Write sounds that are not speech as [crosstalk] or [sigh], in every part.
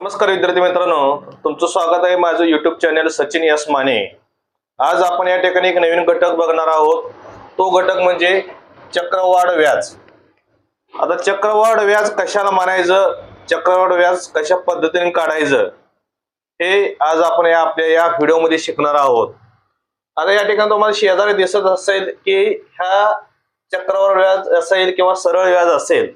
नमस्कार विद्यार्थी मित्रांनो. तुमचं स्वागत आहे माझं YouTube channel Sachin S Mane. आज आपण या ठिकाणी एक नवीन घटक बघणार आहोत. तो घटक म्हणजे चक्रवाढ व्याज. आता चक्रवाढ व्याज कशाला मानायचं? चक्रवाढ व्याज कशा पद्धतीने काढायचं? हे आज आपण या आपल्या या व्हिडिओमध्ये शिकणार आहोत. आता या ठिकाणी तुम्हाला शेजारी दिसत असेल की ह्या चक्रवाढ व्याज असेल किंवा सरळ व्याज असेल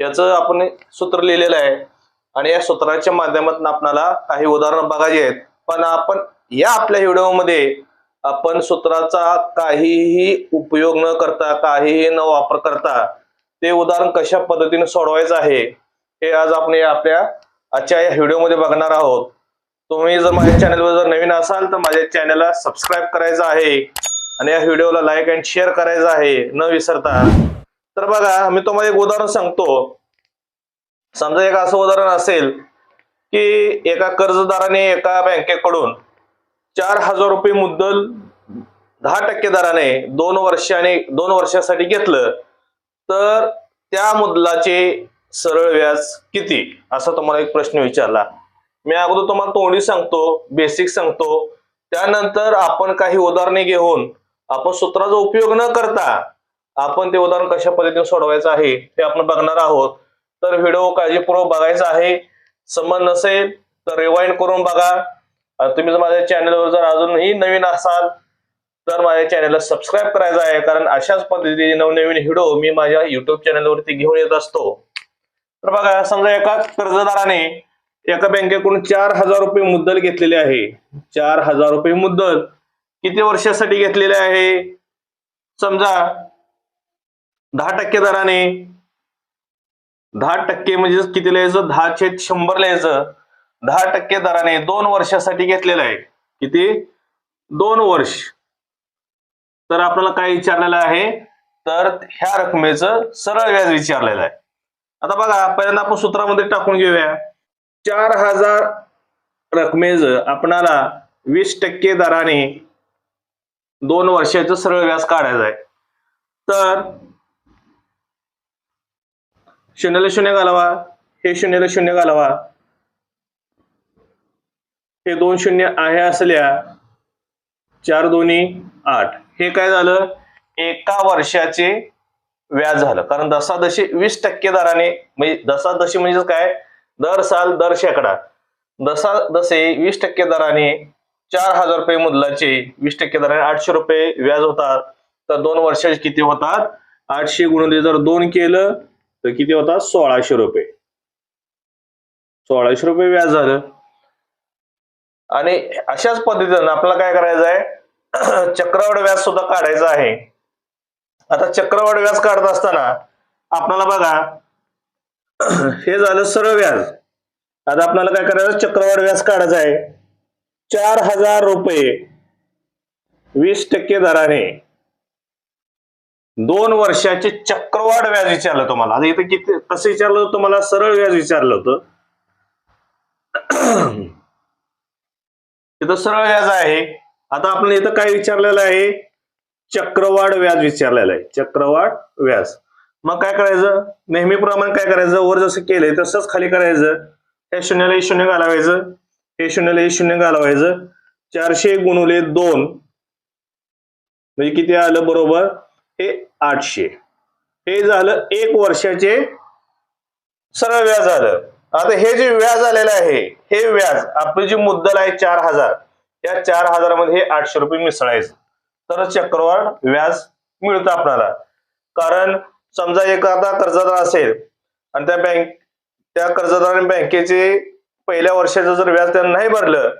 याचं आपण सूत्र लिहिलेलं आहे. आणि या सूत्राच्या माध्यमातून आपल्याला काही उदाहरणं बघायची आहेत. पण आपण या आपल्या व्हिडिओमध्ये आपण सूत्राचा काहीही उपयोग न करता काहीही न वापर करता ते उदाहरण कशा पद्धतीने सोडवायचं आहे हे आज आपण आपल्या आजच्या या व्हिडिओमध्ये बघणार आहोत. तुम्ही जर माझ्या चॅनलवर जर नवीन असाल तर माझ्या चॅनलला सबस्क्राईब करायचं आहे आणि या व्हिडिओला लाईक अँड शेअर करायचं आहे न विसरता. तर बघा मी तुम्हाला एक उदाहरण सांगतो. समजा एक असं उदाहरण असेल की एका कर्जदाराने एका बँकेकडून चार हजार रुपये मुद्दल दहा टक्के दराने दोन वर्षाने दोन वर्षासाठी घेतलं तर त्या मुद्दलाचे सरळ व्याज किती? असा तुम्हाला एक प्रश्न विचारला. मी अगोदर तुम्हाला तोंडी सांगतो बेसिक सांगतो. त्यानंतर आपण काही उदाहरणे घेऊन आपण सूत्राचा उपयोग न करता आपण ते उदाहरण कशा पद्धतीने सोडवायचं आहे ते आपण बघणार आहोत. तर व्हिडिओ काळजीपूर्वक बघायचा आहे. समज नसेल तर रिवाइंड करून बघा. तुम्ही जर माझ्या चॅनलवर जर अजूनही नवीन असाल तर माझ्या चॅनलला सबस्क्राईब करायचं आहे. कारण अशाच पद्धतीने नवनवीन व्हिडिओ मी माझ्या युट्यूब चॅनलवरती घेऊन येत असतो. तर बघा समजा एका कर्जदाराने एका बँकेकडून चार हजार रुपये मुद्दल घेतलेले आहे. चार हजार रुपये मुद्दल किती वर्षासाठी घेतलेले आहे? समजा दहा टक्के दराने दहा टक्के म्हणजे किती लिहायचं दहा छेद शंभर लिहायचं दहा टक्के दराने दोन वर्षासाठी घेतलेलं आहे. किती? दोन वर्ष. तर आपल्याला काय विचारलेलं आहे? तर ह्या रकमेचं सरळ व्याज विचारलेलं आहे. आता बघा पहिल्यांदा आपण सूत्रामध्ये टाकून घेऊया. चार हजार रकमेच आपणाला वीस टक्के दराने दोन वर्षाचं सरळ व्याज काढायचं आहे. तर शून्याला शून्य घालावा. हे शून्याला शून्य घालावा. हे दोन शून्य आहे असल्या चार दोन्ही आठ. हे काय झालं? एका वर्षाचे व्याज झालं. कारण दशादशी वीस टक्के दराने म्हणजे दशादशी म्हणजे काय? दर साल दर शेकडा. दसा दसे वीस टक्के दराने चार हजार रुपये मुदलाचे वीस टक्के दराने आठशे रुपये व्याज होतात. तर दोन वर्षाचे किती होतात? आठशे गुणिले जर दोन केलं तर किती होता? सोळाशे रुपये. सोळाशे रुपये व्याज झालं. आणि अशाच पद्धतीनं आपल्याला काय करायचं आहे? [clears throat] चक्रवाढ व्याज सुद्धा काढायचं आहे. आता चक्रवाढ व्याज काढत असताना आपल्याला बघा [clears throat] हे झालं सरळ व्याज. आता आपल्याला काय करायचं? चक्रवाढ व्याज काढायचं आहे. चार हजार रुपये. वीस टक्के दराने. दोन वर्षाचे चक्रवाढ व्याज विचारलं तुम्हाला. आता इथं किती कसं विचारलं होतं तुम्हाला? सरळ व्याज विचारलं होतं. इथं सरळ व्याज आहे. आता आपण इथं काय विचारलेलं आहे? चक्रवाढ व्याज विचारलेलं आहे. चक्रवाढ व्याज. मग काय करायचं? नेहमीप्रमाणे काय करायचं? वर जसं केलंय तसंच खाली करायचं. हे शून्याला हे शून्य घालवायचं. हे शून्याला हे शून्य घालवायचं. चारशे गुणुले दोन. म्हणजे किती आलं बरोबर? हे आठशे. हे झालं एक वर्षाचे सरळ व्याज झालं आता हे जे व्याज आलेलं आहे हे व्याज आपली जी मुद्दल आहे चार हजार या चार हजारामध्ये हे आठशे रुपये मिसळायचं. तर चक्रवाढ व्याज मिळतं आपल्याला कारण समजा एखादा कर्जदार असेल आणि त्या बँक त्या कर्जदाराने बँकेचे पहिल्या वर्षाचं जर व्याज त्यांना नाही भरलं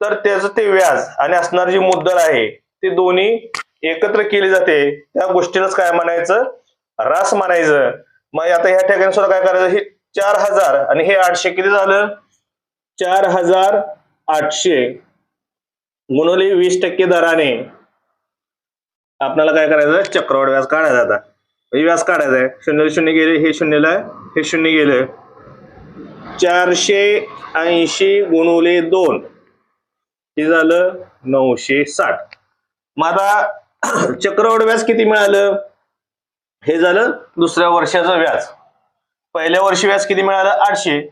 तर त्याचं ते व्याज आणि असणारी जी मुद्दल आहे ते दोन्ही एकत्र केली जाते. त्या गोष्टीलाच काय म्हणायचं? रास म्हणायचं. मग आता ह्या ठिकाणी सुद्धा काय करायचं? हे चार हजार आणि हे आठशे किती झालं? चार हजार आठशे. गुणवले वीस टक्के दराने. आपल्याला काय करायचं? चक्रवाढ व्याज काढायचं आता. व्याज काढायचा आहे. शून्य शून्य गेले हे शून्यला हे शून्य गेलं. चारशे ऐंशी गुणवले दोन. हे झालं नऊशे साठ. मग आता [coughs] चक्रवाढ व्याज किती मिळालं? हे झालं दुसऱ्या वर्षाचं व्याज. पहिल्या वर्षी व्याज किती मिळालं? आठशे.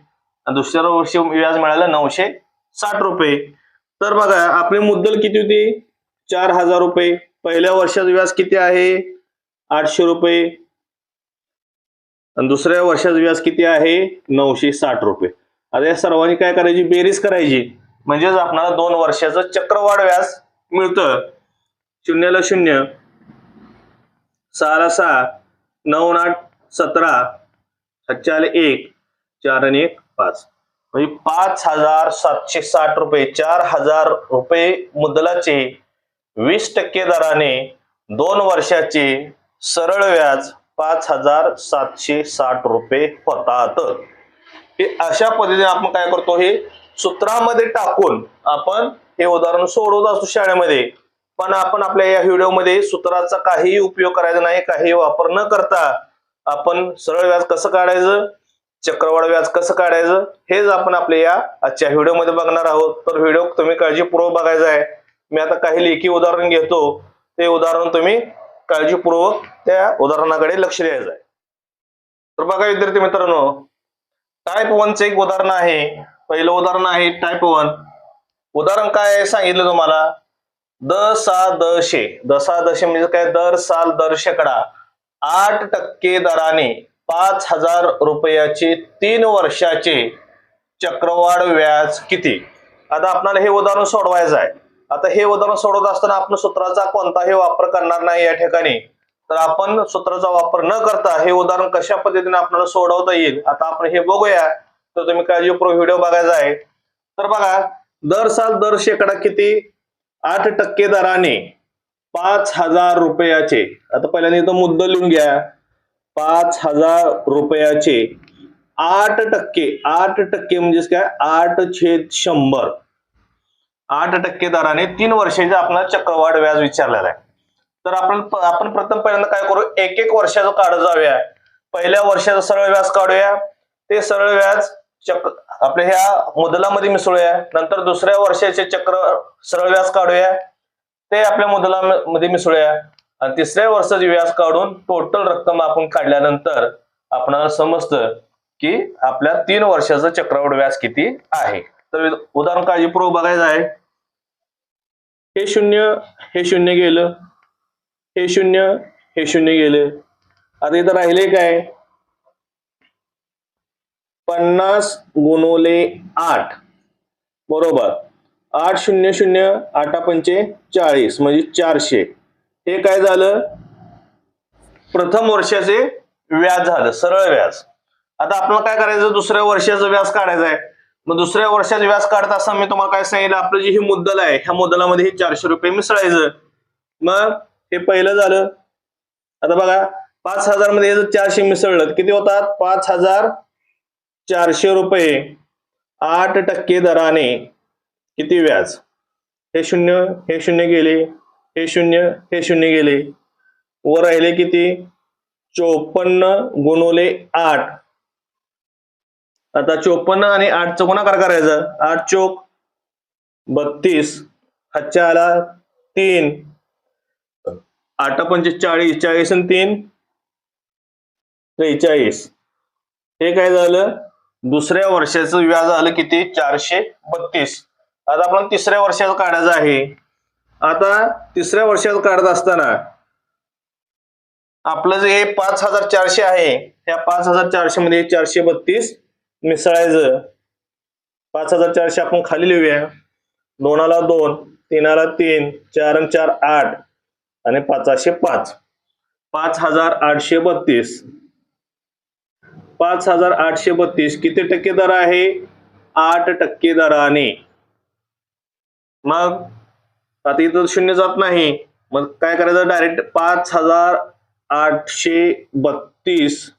आणि दुसऱ्या वर्षी व्याज मिळालं नऊशे साठ रुपये. तर बघा आपली मुद्दल किती होती? चार हजार रुपये. पहिल्या वर्षाचं व्याज किती आहे? आठशे रुपये. आणि दुसऱ्या वर्षाचं व्याज किती आहे? नऊशे साठ रुपये. आता या सर्वांनी काय करायची? बेरीज करायची. म्हणजेच आपल्याला दोन वर्षाचं चक्रवाढ व्याज मिळतं. शून्यला शून्य. सहाला सहा नऊ आठ सतरा सच्चाला एक चार आणि एक पाच. म्हणजे पाच हजार सातशे साठ रुपये चार हजार रुपये मुदलाचे वीस टक्के दराने दोन वर्षाचे सरळ व्याज पाच हजार सातशे साठ रुपये होतात. हे अशा पद्धतीने आपण काय करतो? हे सूत्रामध्ये टाकून आपण हे उदाहरण सोडवत असतो शाळेमध्ये. पण आपण आपल्या या व्हिडिओमध्ये सूत्राचा काहीही उपयोग करायचा नाही काही वापर न करता आपण सरळ व्याज कसं काढायचं चक्रवाढ व्याज कसं काढायचं हेच आपण आपल्या या आजच्या व्हिडिओमध्ये बघणार आहोत. तर व्हिडिओ तुम्ही काळजीपूर्वक बघायचा आहे. मी आता काही लेखी उदाहरण घेतो. ते उदाहरण तुम्ही काळजीपूर्वक त्या उदाहरणाकडे लक्ष द्यायचं आहे. तर बघा विद्यार्थी मित्रांनो टाईप वनचं एक उदाहरण आहे. पहिलं उदाहरण आहे टाईप वन उदाहरण काय आहे सांगितलं तुम्हाला? द सा दशे दसा दशे म्हणजे काय? दर साल दर शेकडा आठ टक्के दराने पाच हजार रुपयाचे तीन वर्षाचे चक्रवाढ व्याज किती? आता आपल्याला हे उदाहरण सोडवायचं आहे. आता हे उदाहरण सोडवत असताना आपण सूत्राचा कोणताही वापर करणार नाही या ठिकाणी. तर आपण सूत्राचा वापर न करता हे उदाहरण कशा पद्धतीने आपल्याला सोडवता येईल आता आपण हे बघूया. तर तुम्ही काळजीपूर्वक व्हिडिओ बघायचा आहे. तर बघा दर साल दर शेकडा किती? आठ टक्के दराने पाच हजार रुपयाचे. आता पहिल्यांदा इथं मुद्दा लिहून घ्या. पाच हजार रुपयाचे आठ टक्के आठ टक्के म्हणजेच काय? आठ छेद शंभर. आठ टक्के दराने तीन वर्षाचे आपल्याला चक्रवाढ व्याज विचारलेला आहे. तर आपण आपण प्रथम पहिल्यांदा काय करू? एक एक वर्षाचं काढत जाऊया. पहिल्या वर्षाचं सरळ व्याज काढूया. ते सरळ व्याज चक्र आपल्या ह्या मुदलामध्ये मिसळूया. नंतर दुसऱ्या वर्षाचे चक्र सरळ व्याज काढूया. ते आपल्या मुदलामध्ये मिसळूया. आणि तिसऱ्या वर्षाचे व्याज काढून टोटल रक्कम आपण काढल्यानंतर आपणाला समजतं की आपल्या तीन वर्षाचं चक्रवाढ व्याज किती आहे. तर उदाहरण काळजीपूर्वक बघायचं आहे. हे शून्य हे शून्य गेलं. हे शून्य हे शून्य गेलं. आता इथं राहिले काय? पन्नास गुणोले आठ. बरोबर. आठ शून्य शून्य आठा पंचे चाळीस म्हणजे चारशे. हे काय झालं? प्रथम वर्षाचे व्याज झालं सरळ व्याज. आता आपल्याला काय करायचं? दुसऱ्या वर्षाचं व्याज काढायचं आहे. मग दुसऱ्या वर्षाचं व्याज काढत असताना मी तुम्हाला काय सांगितलं आपलं जी ही मुद्दल आहे ह्या मुद्दलामध्ये हे चारशे रुपये मिसळायचं. मग हे पहिलं झालं. आता बघा पाच हजारमध्ये चारशे मिसळलं किती होतात? पाच हजार चारशे रुपये आठ टक्के दराने किती व्याज? हे शून्य हे शून्य गेले हे शून्य हे शून्य गेले. वर राहिले किती? चोपन्न गुणवले आठ. आता चोपन्न आणि आठचं गुणाकार करायचं. आठ चोक बत्तीस हातच्या आला तीन. आठ पंचे चाळीस चाळीस आणि तीन त्रेचाळीस. हे काय झालं? दुसऱ्या वर्षाचं व्याज आलं किती? चारशे बत्तीस. आता आपण तिसऱ्या वर्षाचं काढायचं आहे. आता तिसऱ्या वर्षात काढत असताना आपलं जे हे पाच हजार चारशे आहे त्या पाच हजार चारशे मध्ये चारशे बत्तीस मिसळायचं. पाच हजार चारशे आपण खाली लिहूया. दोनाला दोन तीनाला तीन चार आणि चार आठ आणि पाचाशे पाच. पाच हजार आठशे बत्तीस. पाच हजार आठशे बत्तीस. किती टक्के दर आहे? आठ टक्के दराने. मग? आता इथं शून्य जात नाही. मग काय करायचं? डायरेक्ट पाच हजार आठशे बत्तीस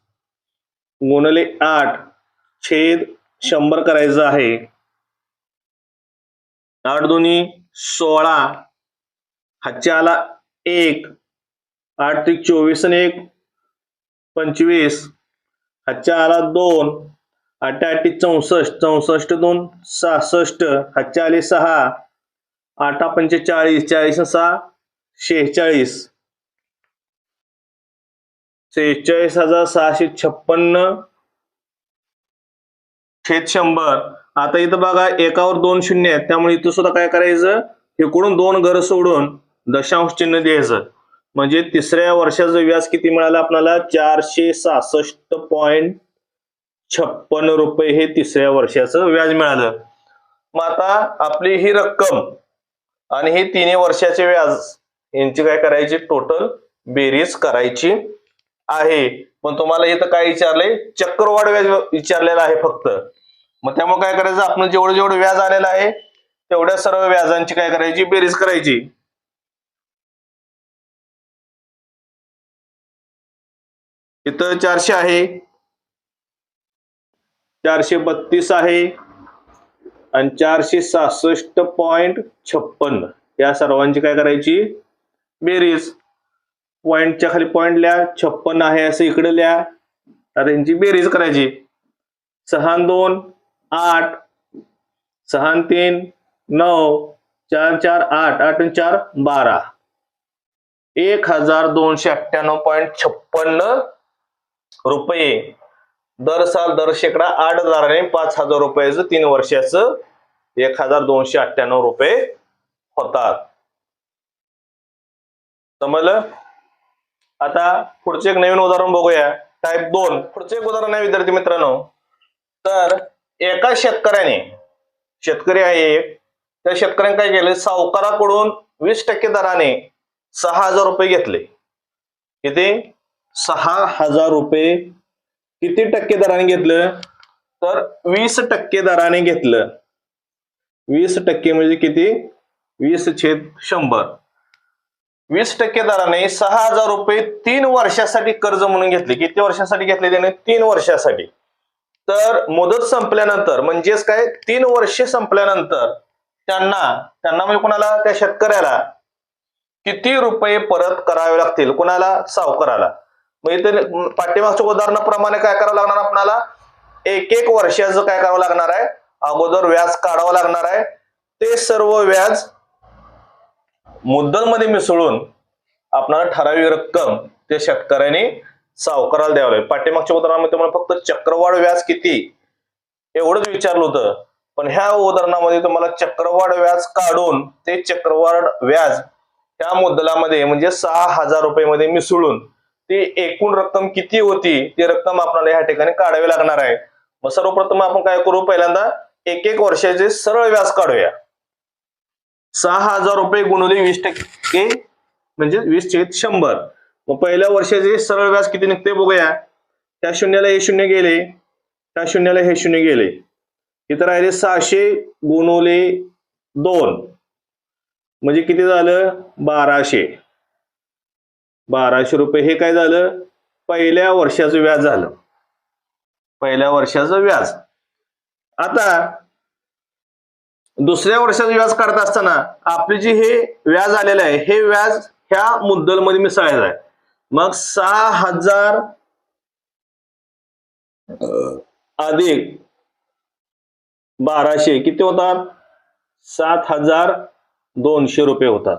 गुणले आठ छेद शंभर करायचं आहे. आठ दोन्ही सोळा. हातच्या आला एक. आठ त्रिक चोवीस आणि एक. पंचवीस. हातच्या आला दोन आठ आठी चौसष्ट चौसष्ट दोन सहासष्ट हातच्या आले सहा आठा पंचेचाळीस चाळीस सहा शेहेचाळीस. शेहेचाळीस हजार सहाशे छप्पन्न छेद शंभर. आता इथं बघा एकावर दोन शून्य आहेत त्यामुळे इथं सुद्धा काय करायचं? इकडून दोन घर सोडून दशांश चिन्ह द्यायचं. म्हणजे तिसऱ्या वर्षाचं व्याज किती मिळालं आपल्याला? चारशे सहासष्ट पॉइंट छप्पन रुपये हे तिसऱ्या वर्षाचं व्याज मिळालं. मग आता आपली ही रक्कम आणि हे तिन्ही वर्षाचे व्याज यांची काय करायची? टोटल बेरीज करायची आहे. पण तुम्हाला इथं काय विचारलंय? चक्रवाढ व्याज विचारलेलं आहे फक्त. मग त्यामुळे काय करायचं? आपण जेवढं जेवढं व्याज आलेलं आहे तेवढ्या सर्व व्याजांची काय करायची? बेरीज करायची. इथं चारशे आहे. चारशे बत्तीस आहे. आणि चारशे सहासष्ट पॉइंट छप्पन. या सर्वांची काय करायची? बेरीज. पॉइंटच्या खाली पॉइंट लिहा. छप्पन आहे असं इकडे लिहा. आता यांची बेरीज करायची. सहा दोन आठ. सहा तीन नऊ. चार चार आठ. आठ चार बारा. एक हजार दोनशे अठ्ठ्याण्णव पॉईंट छप्पन्न रुपये. दर साल दर शेकडा आठ हजाराने पाच हजार रुपयाचं तीन वर्षाचं एक हजार दोनशे अठ्ठ्याण्णव रुपये होतात. समजलं? आता पुढचे एक नवीन उदाहरण बघूया. टाईप दोन. पुढचे एक उदाहरण आहे विद्यार्थी मित्रांनो. तर एका शेतकऱ्याने शेतकरी आहे एक. त्या शेतकऱ्याने काय केलं? सावकाराकडून वीस टक्के दराने सहा हजार रुपये घेतले. किती? सहा हजार रुपये. किती टक्के दराने घेतलं? तर वीस टक्के दराने घेतलं. वीस टक्के म्हणजे किती? वीस छेद शंभर. वीस टक्के दराने सहा हजार रुपये तीन वर्षासाठी कर्ज म्हणून घेतले. किती वर्षासाठी घेतले त्याने? तीन वर्षासाठी. तर मुदत संपल्यानंतर म्हणजेच काय? तीन वर्षे संपल्यानंतर त्यांना त्यांना म्हणजे कोणाला? त्या शेतकऱ्याला किती रुपये परत करावे लागतील? कोणाला? सावकाराला. म्हणजे मग इथे पाठ्यमागच्या उदाहरणाप्रमाणे काय करावं लागणार आपणाला? एक एक वर्षाचं काय करावं लागणार आहे? अगोदर व्याज काढावं लागणार आहे. ते सर्व व्याज मुद्दलमध्ये मिसळून आपणाला ठराविक रक्कम त्या शेतकऱ्याने सावकाराला द्यावं लागेल. पाठ्यमागच्या उदाहरणामध्ये तुम्हाला फक्त चक्रवाढ व्याज किती? एवढंच विचारलं होतं. पण ह्या उदाहरणामध्ये तुम्हाला चक्रवाढ व्याज काढून ते चक्रवाढ व्याज त्या मुद्दलामध्ये म्हणजे सहा हजार रुपये मध्ये मिसळून ती एकूण रक्कम किती होती ती रक्कम आपल्याला ह्या ठिकाणी काढावी लागणार आहे. मग सर्वप्रथम आपण काय करू? पहिल्यांदा एक एक वर्षाचे सरळ व्याज काढूया. सहा हजार रुपये गुणवले वीस टक्के म्हणजे वीस छेद शंभर. मग पहिल्या वर्षाचे सरळ व्याज किती निघते बघूया. त्या शून्याला हे शून्य गेले. त्या शून्याला हे शून्य गेले. इथं राहिले सहाशे गुणवले दोन. म्हणजे किती झालं? बाराशे. बाराशे रुपये हे काय झालं? पहिल्या वर्षाचं व्याज झालं. पहिल्या वर्षाचं व्याज. आता दुसऱ्या वर्षाचं व्याज काढत असताना आपले जे हे व्याज आलेलं आहे हे व्याज ह्या मुद्दलमध्ये मिसळायचं आहे. मग सहा हजार अधिक बाराशे किती होतात? सात हजार दोनशे रुपये होतात.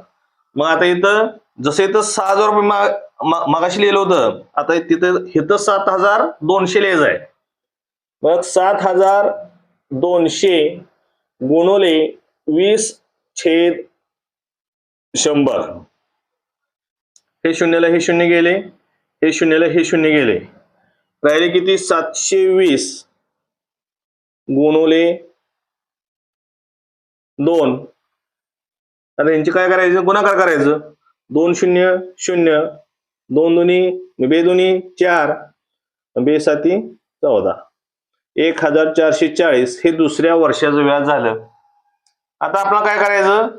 मग आता इथं जसं इथं सहा हजार रुपये मा- मागाशी लिहिलं होतं. आता तिथं इथं सात हजार दोनशे लिहायचं आहे. मग सात हजार दोनशे गुणवले वीस छेद शंभर. हे शून्याला हे शून्य गेले. हे शून्याला हे शून्य गेले. राहिले किती? सातशे वीस गुणवले दोन. आता यांचे काय करायचं? गुणाकार करायचं? दोन शून्य शून्य दोन दोन्ही बेदोनी चार बेसाती चौदा. एक हजार चारशे चाळीस हे दुसऱ्या वर्षाचं व्याज झालं. आता आपल्याला काय करायचं?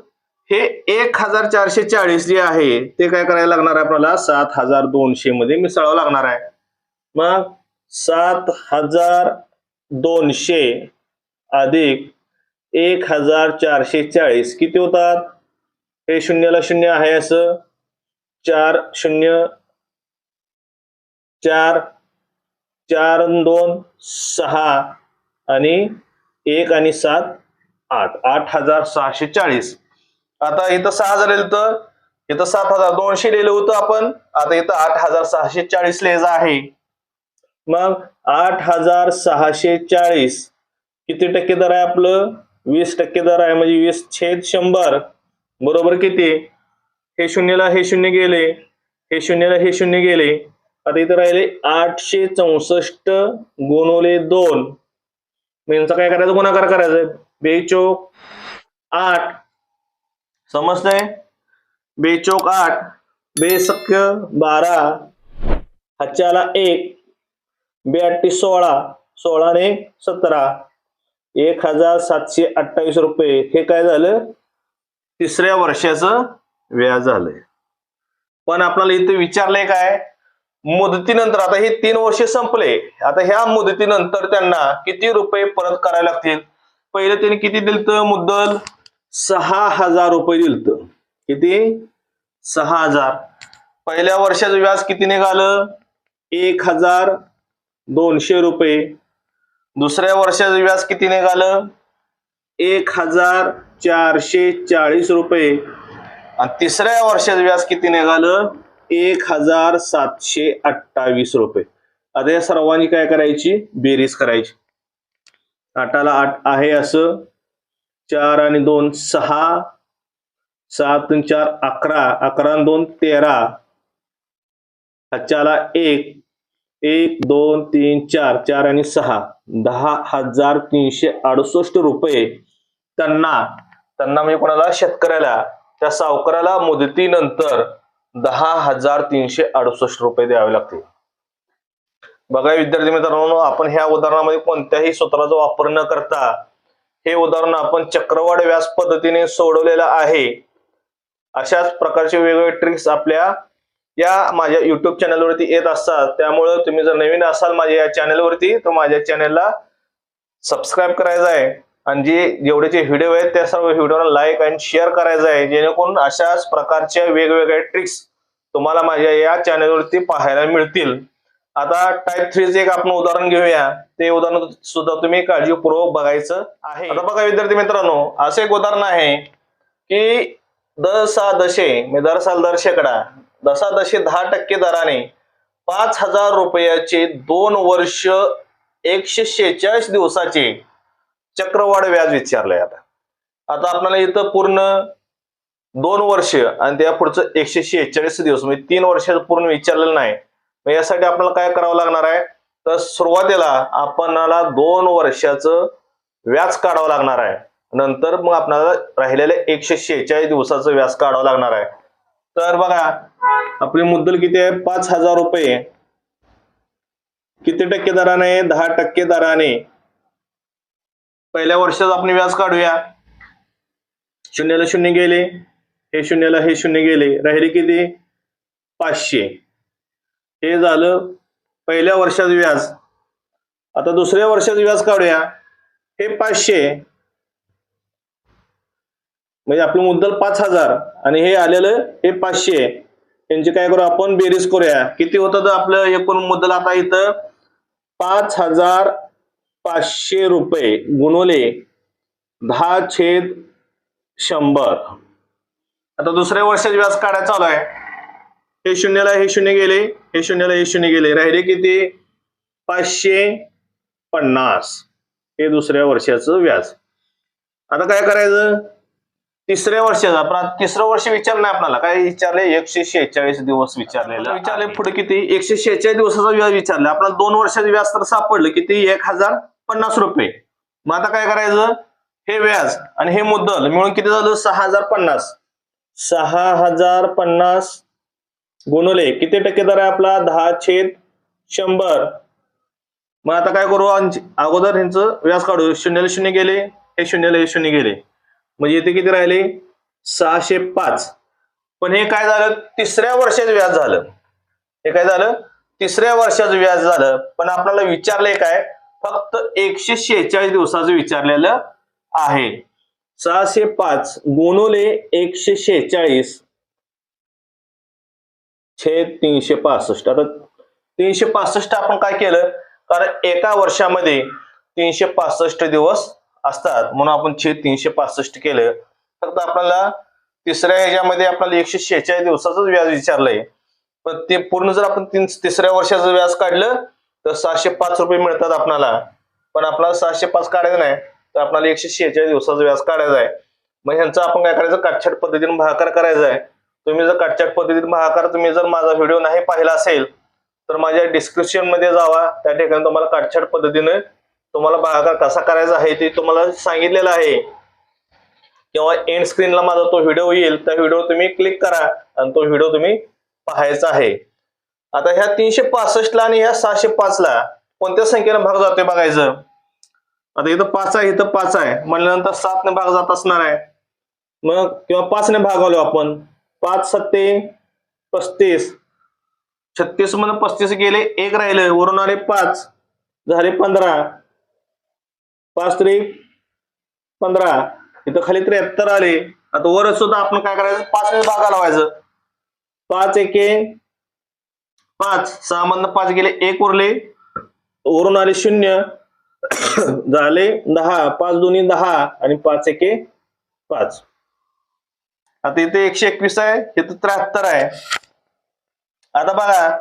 हे एक हजार चारशे चाळीस जे आहे ते काय करायला लागणार आहे आपल्याला? सात हजार दोनशे मध्ये मिसळावं लागणार आहे. मग सात हजार दोनशे अधिक एक हजार चारशे चाळीस किती होतात? हे शून्याला शून्य आहे असं. चार शून्य. चार. चार दोन सहा. आणि एक आणि सात आठ. आठ हजार सहाशे चाळीस. आता इथं सहा हजार तर इथं सात हजार दोनशे लिहिलं होतं आपण. आता इथं आठ हजार सहाशे चाळीस लिहायचं आहे. मग आठ हजार सहाशे चाळीस. किती टक्के दर आहे आपलं? वीस टक्के दर आहे. म्हणजे वीस छेद शंभर. बरोबर किती? हे शून्यला हे शून्य गेले. हे शून्यला हे शून्य गेले. आता इथे राहिले आठशे चौसष्ट गुणवले दोन. यांचा काय करायचं? गुणाकार करायचं. बेचोक आठ. समजतंय? बेचोक आठ. बेसक्य बारा. हाच्याला एक. बेअट्टी सोळा. सोळाने सतरा. एक हजार सातशे अठ्ठावीस रुपये. हे काय झालं? तिसऱ्या वर्षाचं व्याज झालंय. पण आपल्याला इथे विचारलंय काय? मुदतीनंतर आता हे तीन वर्ष संपले. आता ह्या मुदतीनंतर त्यांना किती रुपये परत करायला लागतील? पहिले त्यांनी किती दिलत मुद्दल? सहा हजार रुपये दिलत. किती? सहा हजार. पहिल्या वर्षाचं व्याज किती निघालं? एक हजार दोनशे रुपये. दुसऱ्या वर्षाचं व्याज किती निघालं? एक हजार चारशे चाळीस रुपये. आणि तिसऱ्या वर्षाचं व्याज किती निघालं? एक हजार सातशे अठ्ठावीस रुपये. आता या सर्वांनी काय करायची? बेरीज करायची. आठाला आठ आहे असं. चार आणि दोन सहा. सात आणि चार अकरा. अकरा आणि दोन तेरा. हाच्याला एक. एक दोन तीन चार. चार आणि सहा. दहा हजार तीनशे अडुसष्ट रुपये. त्यांना त्यांना म्हणजे कोणाला शेतकऱ्याला त्या सावकाराला मुदतीनंतर दहा हजार तीनशे अडुसष्ट रुपये द्यावे लागतील. बघा विद्यार्थी मित्रांनो आपण ह्या उदाहरणामध्ये कोणत्याही सूत्राचा वापर न करता हे उदाहरण आपण चक्रवाढ व्यास पद्धतीने सोडवलेलं आहे. अशाच प्रकारचे वेगवेगळे ट्रिक्स आपल्या या माझ्या युट्यूब चॅनलवरती येत असतात. त्यामुळे तुम्ही जर नवीन असाल माझ्या या चॅनलवरती तर माझ्या चॅनलला सबस्क्राईब करायचं आहे. आणि जे जेवढे जे व्हिडिओ आहेत त्या सर्व व्हिडिओला लाईक आणि शेअर करायचं आहे जेणेकरून अशाच प्रकारच्या वेगवेगळ्या ट्रिक्स तुम्हाला माझ्या या चॅनलवरती पाहायला मिळतील. आता टाईप थ्रीचे एक आपण उदाहरण घेऊया. ते उदाहरण सुद्धा तुम्ही काळजीपूर्वक बघायचं आहे. आता बघा विद्यार्थी मित्रांनो असं एक उदाहरण आहे की दसा दशे दर साल दर शेकडा दसा दशे दहा टक्के दराने पाच हजार रुपयाचे दोन वर्ष एकशे शेहेचाळीस दिवसाचे चक्रवाढ व्याज विचारलंय आता. आता आपल्याला इथं पूर्ण दोन वर्ष आणि त्या पुढचं एकशे शेहेचाळीस दिवस म्हणजे तीन वर्षाचं पूर्ण विचारलेलं नाही. मग यासाठी आपल्याला काय करावं लागणार आहे? तर सुरुवातीला आपणाला दोन वर्षाचं व्याज काढावं लागणार आहे. नंतर मग आपल्याला राहिलेल्या एकशे शेहेचाळीस दिवसाचं व्याज काढावं लागणार आहे. तर बघा आपली मुद्दल किती आहे? पाच हजार रुपये. किती टक्के दराने? दहा टक्के दराने. पहिल्या वर्षात आपण व्याज काढूया. शून्याला शून्य गेले हे शून्याला हे शून्य गेले. राहिले किती? पाचशे. हे झालं पहिल्या वर्षात व्याज. आता दुसऱ्या वर्षात व्याज काढूया. हे पाचशे. म्हणजे आपलं मुद्दल पाच हजार. आणि हे आलेलं हे पाचशे. यांची काय करू आपण बेरीज करूया. किती होतं तर आपलं एकूण मुद्दल आता इथं? पाच हजार पाचशे रुपये गुणवले दहा छेद शंभर. आता दुसऱ्या वर्षाचे व्याज काढायचं चालू आहे. हे शून्याला हे शून्य गेले हे शून्याला हे शून्य गेले. राहिले किती? पाचशे पन्नास. हे दुसऱ्या वर्षाचं व्याज. आता काय करायचं? तिसऱ्या वर्षाचं आपण तिसरं वर्ष विचारलं नाही आपल्याला. काय विचारले? एकशे शेहेचाळीस दिवस विचारलेलं. विचारले. पुढे किती? एकशे शेहेचाळीस दिवसाचा व्याज विचारलं. आपल्याला दोन वर्षाचं व्याज तर सापडलं. किती? एक हजार पन्नास रुपये. मग आता काय करायचं? हे व्याज आणि हे मुद्दल मिळून किती झालं? सहा हजार पन्नास. सहा हजार पन्नास गुणवले किती टक्के दर आहे आपला? दहा छेद शंभर. मग आता काय करू? अगोदर ह्यांचं व्याज काढू. शून्यला शून्य गेले. हे शून्यला हे शून्य गेले. म्हणजे इथे किती राहिले? सहाशे पाच. पण हे काय झालं? तिसऱ्या वर्षाचं व्याज झालं. हे काय झालं? तिसऱ्या वर्षाचं व्याज झालं. पण आपल्याला विचारलंय काय? फक्त एकशे शेहेचाळीस दिवसाचं विचारलेलं आहे. सहाशे पाच गुणुले एकशे शेहेचाळीस. छेद तीनशे पासष्ट. आता तीनशे पासष्ट आपण काय केलं? कारण एका वर्षामध्ये तीनशे पासष्ट दिवस असतात. म्हणून आपण छेद तीनशे पासष्ट केलं. फक्त आपल्याला तिसऱ्या ह्याच्यामध्ये आपल्याला एकशे शेहेचाळीस दिवसाचं व्याज विचारलंय. पण ते पूर्ण जर आपण तीन तिसऱ्या वर्षाचं व्याज काढलं तर सहाशे पाच रुपये मिळतात आपल्याला पण आपल्याला सहाशे पाच काढायचं नाही तर आपल्याला एकशे शेहेचाळीस दिवसाचा व्याज काढायचा आहे. मग ह्यांचा आपण काय करायचं? काटछाट पद्धतीने भागाकार करायचा आहे. तुम्ही जर काटछाट पद्धतीने भागाकार तुम्ही जर माझा व्हिडिओ नाही पाहिला असेल तर माझ्या डिस्क्रिप्शनमध्ये जावा. त्या ठिकाणी तुम्हाला काटछाट पद्धतीने तुम्हाला भागाकार कसा करायचा आहे ते तुम्हाला सांगितलेलं आहे. किंवा एंड स्क्रीनला माझा तो व्हिडिओ येईल. त्या व्हिडिओ तुम्ही क्लिक करा आणि तो व्हिडिओ तुम्ही पाहायचा आहे. आता ह्या तीनशे पासष्टला आणि ह्या सहाशे पाचला कोणत्या संख्येने भाग जातोय बघायचं? आता इथं पाच आहे इथं पाच आहे. म्हणल्यानंतर सातने भाग जात असणार आहे. मग किंवा पाचने भागवलो आपण. पाच सत्ते पस्तीस. छत्तीसमध्ये पस्तीस गेले एक राहिले. वरून आले पाच. झाले पंधरा. पाच तरी पंधरा. इथं खाली त्र्याहत्तर आले. आता वर सुद्धा आपण काय करायचं? पाच भागा लावायचं. पाच एके. पाच सहा मधनं पाच गेले एक उरले. वरून आले शून्य [coughs] झाले दहा पाच दोन्ही दहा आणि पाच एके पाच. आता इथे एकशे एकवीस आहे इथं त्र्याहत्तर आहे. आता बघा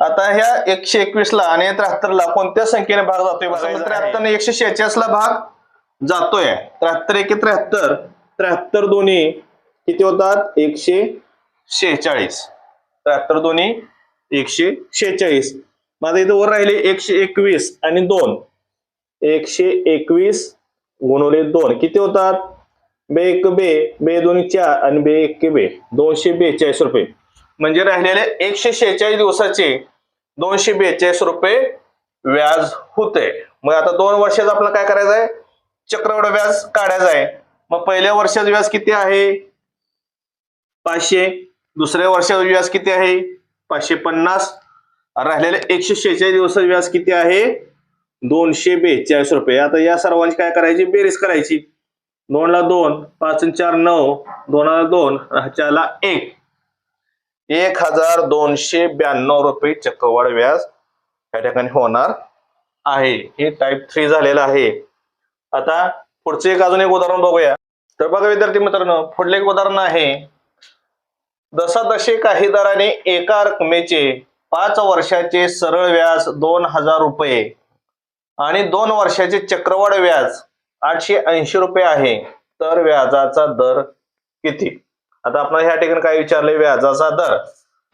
आता ह्या एकशे एकवीस ला आणि त्र्याहत्तर ला कोणत्या संख्येने भाग जातोय बघा? त्र्याहत्तर ने एकशे शेहेचाळीस ला भाग जातोय. त्र्याहत्तर एके त्र्याहत्तर त्र्याहत्तर दोन्ही किती होतात? एकशे शेहेचाळीस. त्र्याहत्तर दोन्ही एकशे शेहेचाळीस. माझा इथं वर राहिले एकशे एकवीस आणि दोन. एकशे एकवीस गुणवले दोन. किती होतात? बे एक बे बे दोन चार आणि बे एक बे. दोनशे बेचाळीस रुपये. म्हणजे राहिलेले एकशे शेहेचाळीस दिवसाचे दोनशे बेचाळीस रुपये व्याज होते. मग आता दोन वर्षाचं आपल्याला काय करायचं आहे? चक्रवाढ व्याज काढायचं आहे. मग पहिल्या वर्षाचं व्याज किती आहे? पाचशे. दुसऱ्या वर्षाचं व्याज किती आहे? पाचशे पन्नास. राहिलेले एकशे शेहेचाळीस दिवसाचं व्याज किती आहे? दोनशे बेचाळीस रुपये. आता या सर्वांची काय करायची? बेरीज करायची. दोनला दोन पाच चार नऊ. दोनाला दोन चारला एक. एक हजार दोनशे ब्याण्णव रुपये चक्रवाढ व्याज या ठिकाणी होणार आहे. हे टाईप थ्री झालेलं आहे. आता पुढचे एक अजून एक उदाहरण बघूया. तर बघा विद्यार्थी मित्रांनो पुढले एक उदाहरण आहे. जसा काही दराने एका रकमेचे पाच वर्षाचे सरळ व्याज दोन हजार रुपये आणि दोन वर्षाचे चक्रवाढ व्याज आठशे ऐंशी रुपये आहे. तर व्याजाचा दर किती? आता आपण ह्या ठिकाणी काय विचारलंय? व्याजाचा दर.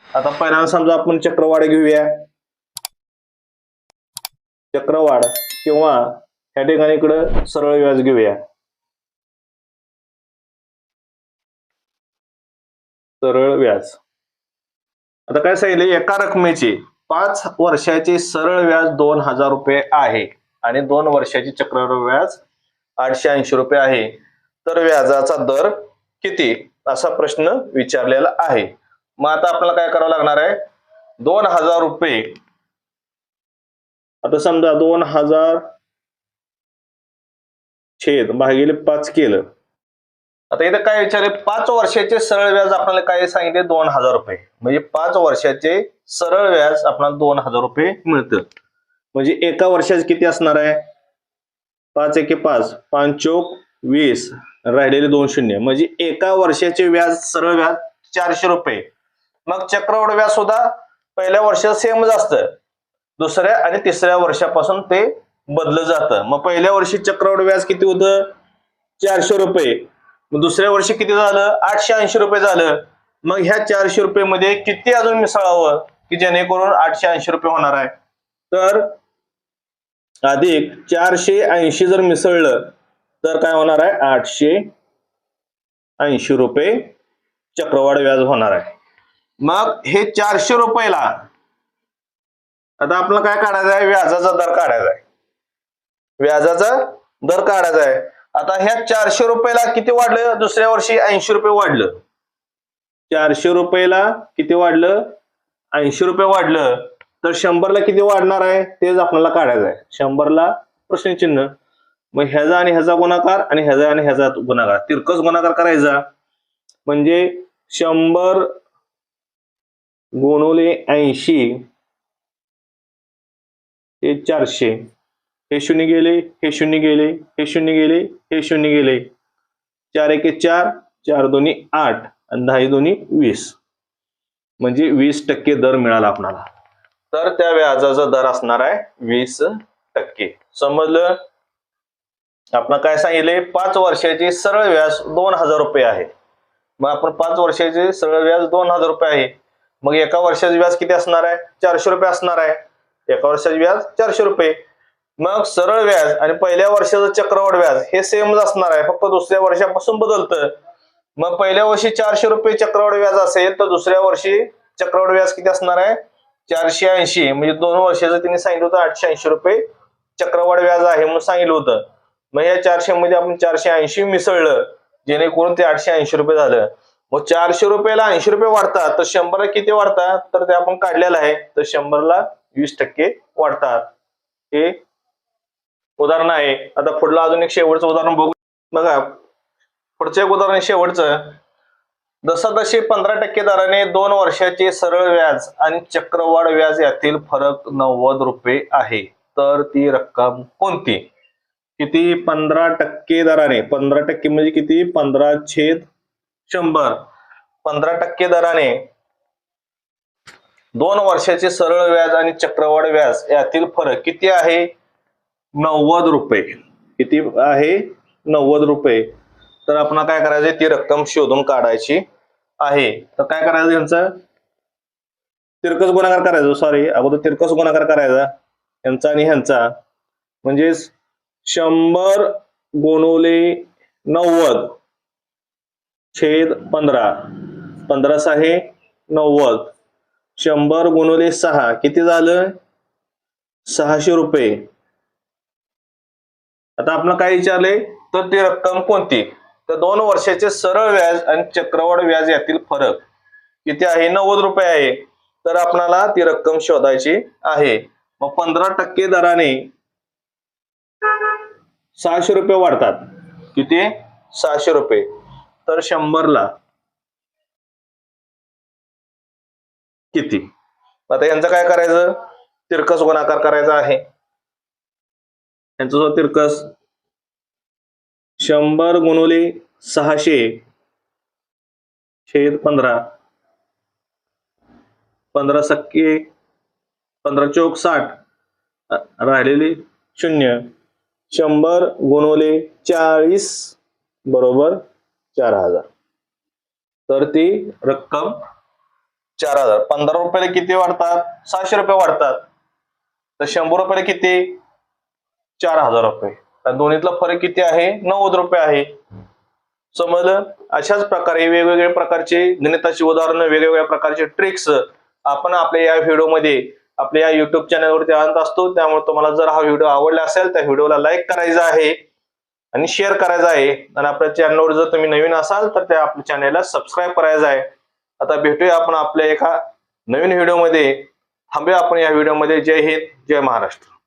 आता पहिल्यांदा समजा आपण चक्रवाढ घेऊया. चक्रवाढ किंवा ह्या ठिकाणी इकडं सरळ व्याज घेऊया. सरळ व्याज. आता काय सांगितले? एका रकमेचे पाच वर्षाचे सरळ व्याज दोन हजार रुपये आहे. आणि दोन वर्षाचे चक्रवाढ व्याज आठशे ऐंशी रुपये आहे. तर व्याजाचा दर किती? असा प्रश्न विचारलेला आहे. मग आता आपल्याला काय करावं लागणार आहे? दोन हजार रुपये. आता समजा दोन हजार छेद भागिले पाच केलं. आता इथं काय विचारले पाच वर्षाचे सरळ व्याज आपल्याला काय सांगितले? दोन हजार रुपये. म्हणजे पाच वर्षाचे सरळ व्याज आपल्याला दोन हजार रुपये मिळतं. म्हणजे एका वर्षाचे किती असणार आहे? पाच एके पाच. पाच चोक वीस. राहिलेले दोन शून्य. म्हणजे एका वर्षाचे व्याज सरळ व्याज चारशे रुपये. मग चक्रवाढ व्याज सुद्धा पहिल्या वर्षात सेमच असतं. दुसऱ्या आणि तिसऱ्या वर्षापासून ते बदल जातं. मग पहिल्या वर्षी चक्रवाढ व्याज किती होतं? चारशे रुपये. मग दुसऱ्या वर्षी किती झालं? आठशे ऐंशी रुपये झालं. मग ह्या चारशे रुपये मध्ये किती अजून मिसळावं? की जेणेकरून आठशे ऐंशी रुपये होणार आहे? तर अधिक चारशे ऐंशी जर मिसळलं तर काय होणार आहे? आठशे ऐंशी रुपये चक्रवाढ व्याज होणार आहे. मग हे चारशे रुपयाला आता आपलं काय काढायचं आहे? व्याजाचा दर काढायचा आहे. व्याजाचा दर काढायचा आहे. आता ह्या चारशे रुपयाला किती वाढलं? दुसऱ्या वर्षी ऐंशी रुपये वाढलं. चारशे रुपयाला किती वाढलं? ऐंशी रुपये वाढलं. तर शंभरला किती वाढणार आहे? तेच आपल्याला काढायचं आहे. शंभरला प्रश्नचिन्ह. मग ह्याचा आणि ह्याचा गुणाकार आणि ह्याचा आणि ह्याचा गुणाकार. तिरकस गुणाकार करायचा. म्हणजे शंभर गुणवले ऐंशी हे चारशे. हे शून्य गेले हे शून्य गेले हे शून्य गेले हे शून्य गेले. चार एके चार चार दोन्ही आठ आणि दहा दोन्ही वीस. म्हणजे वीस टक्के दर मिळाला आपणाला. तर त्या व्याजाचा दर असणार आहे वीस टक्के. समजलं? आपण काय सांगितले? पाच वर्षाचे सरळ व्याज दोन हजार रुपये आहे. मग आपण पाच वर्षाचे सरळ व्याज दोन हजार रुपये आहे. मग एका वर्षाचे व्याज किती असणार आहे? चारशे रुपये असणार आहे. एका वर्षाचे व्याज चारशे रुपये. मग सरळ व्याज आणि पहिल्या वर्षाचं चक्रवाढ व्याज हे सेमच असणार आहे. फक्त दुसऱ्या वर्षापासून बदलतं. मग पहिल्या वर्षी चारशे रुपये चक्रवाढ व्याज असेल तर दुसऱ्या वर्षी चक्रवाढ व्याज किती असणार आहे? चारशे ऐंशी. म्हणजे दोन वर्षाचं त्यांनी सांगितलं होतं आठशे ऐंशी रुपये चक्रवाढ व्याज आहे म्हणून सांगितलं होतं. मग या चारशे मध्ये आपण चारशे ऐंशी मिसळलं जेणेकरून ते आठशे ऐंशी रुपये झालं. मग चारशे रुपयाला ऐंशी रुपये वाढतात तर शंभरला किती वाढतात? तर ते आपण काढलेलं आहे तर शंभरला वीस टक्के वाढतात. हे उदाहरण आहे. आता पुढलं अजून एक शेवटचं उदाहरण बघू. बघा पुढचं एक उदाहरण शेवटचं. जसं पंधरा टक्के दराने दोन वर्षाचे सरळ व्याज आणि चक्रवाढ व्याज यातील फरक नव्वद रुपये आहे. तर ती रक्कम कोणती? किती? पंधरा टक्के दराने. पंधरा टक्के म्हणजे किती? पंधरा छेद शंभर. पंधरा टक्के दराने दोन वर्षाचे सरळ व्याज आणि चक्रवाढ व्याज यातील फरक किती आहे? नव्वद रुपये. किती आहे? नव्वद रुपये. तर आपण काय करायचं? ती रक्कम शोधून काढायची आहे. तर काय करायचं यांचा तिरकस गुणाकार करायचा सॉरी अगोदर तिरकस गुणाकार करायचा यांचा आणि ह्यांचा. म्हणजेच शंभर गुणवले नव्वद छेद पंधरा. पंधरा सहा नव्वद. शंभर गुणवले सहा. किती झालं? सहाशे रुपये. आता आपण काय विचारले? तर ती रक्कम कोणती? तर दोन वर्षाचे सरळ व्याज आणि चक्रवाढ व्याज यातील फरक. किती आहे? नव्वद रुपये आहे. तर आपणाला ती रक्कम शोधायची आहे. मग पंधरा टक्के दराने सहाशे रुपये वाढतात. किती? सहाशे रुपये. तर शंभरला किती? आता यांचं काय करायचं? तिरकस गुणाकार करायचा आहे. यांचा जो तिरकस शंभर गुणुले सहाशे छेद पंधरा. पंधरा सक्के पंधरा चौक साठ राहिलेले शून्य. शंभर गुणवले चाळीस बरोबर चार हजार. तर ती रक्कम चार हजार. पंधरा रुपयाला किती वाढतात? सहाशे रुपये वाढतात. तर शंभर रुपयाला किती? चार हजार रुपये. दोन्हीतला फरक किती आहे? नव्वद रुपये आहे. समजलं? अशाच प्रकारे वेगवेगळ्या प्रकारचे गणिताची उदाहरणं वेगवेगळ्या प्रकारचे ट्रिक्स आपण आपल्या या व्हिडिओमध्ये आपल्या या युट्यूब चॅनलवरती आणत असतो. त्यामुळे तुम्हाला जर हा व्हिडिओ आवडला असेल त्या व्हिडिओला लाईक करायचा आहे आणि शेअर करायचा आहे. आणि आपल्या चॅनलवर जर तुम्ही नवीन असाल तर त्या आपल्या चॅनलला सबस्क्राईब करायचं आहे. आता भेटूया आपण आपल्या एका नवीन व्हिडिओमध्ये. थांबूया आपण या व्हिडिओमध्ये. जय हिंद जय महाराष्ट्र.